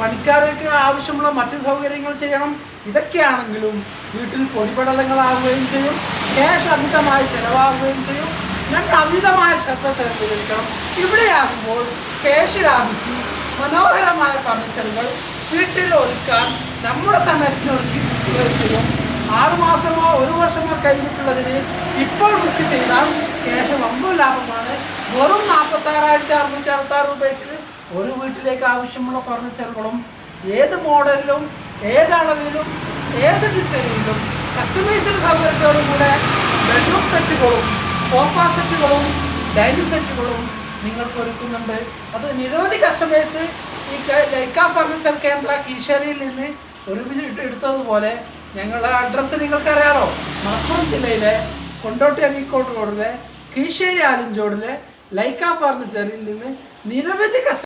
പണിക്കാർക്ക് ആവശ്യമുള്ള മറ്റു സൗകര്യങ്ങൾ ചെയ്യണം. ഇതൊക്കെയാണെങ്കിലും വീട്ടിൽ പൊടിപടലങ്ങളാവുകയും ചെയ്യും. ക്യാഷ് അമിതമായി ചിലവാകുകയും ചെയ്യും. ഞങ്ങൾ അമിതമായ ശ്രദ്ധ ചെലവഴിക്കണം. ഇവിടെയാകുമ്പോൾ ക്യാഷ് ലാഭിച്ച് മനോഹരമായ ഫർണിച്ചറുകൾ വീട്ടിൽ ഒരുക്കാൻ നമ്മുടെ സമയത്തിന് ഒരുക്കി കിട്ടുകയും ചെയ്യും ആറുമാസമോ ഒരു വർഷമോ കഴിഞ്ഞിട്ടുള്ളതിന് ഇപ്പോൾ ബുക്ക് ചെയ്താൽ ക്യാഷ് വമ്പൻ ലാഭമാണ്. വെറും നാൽപ്പത്താറായിരത്തി അറുന്നൂറ്റി അറുപത്താറ് രൂപയ്ക്ക് ഒരു വീട്ടിലേക്ക് ആവശ്യമുള്ള ഫർണിച്ചറുകളും ഏത് മോഡലിലും ഏത് അളവിലും ഏത് ഡിസൈനിലും കസ്റ്റമൈസ്ഡ് സൗകര്യത്തോടും കൂടെ ബെഡ്റൂം സെറ്റുകളും സോഫ സെറ്റുകളും ഡൈനിങ് സെറ്റുകളും നിങ്ങൾക്ക് ഒരുക്കുന്നുണ്ട്. അത് നിരവധി കസ്റ്റമേഴ്സ് ഈ ലൈക്ക ഫർണിച്ചർ കേന്ദ്ര കീശേരിയിൽ നിന്ന് ഒരു വീട് എടുത്തതുപോലെ ഞങ്ങളുടെ അഡ്രസ്സ് നിങ്ങൾക്കറിയാലോ മലപ്പുറം ജില്ലയിലെ കൊണ്ടോട്ടി അരീക്കോട് റോഡിലെ കീശേരി ആലിഞ്ചോടിലെ ലൈക്ക ഫർണിച്ചറിൽ നിന്ന് നിരവധി കസ്റ്റ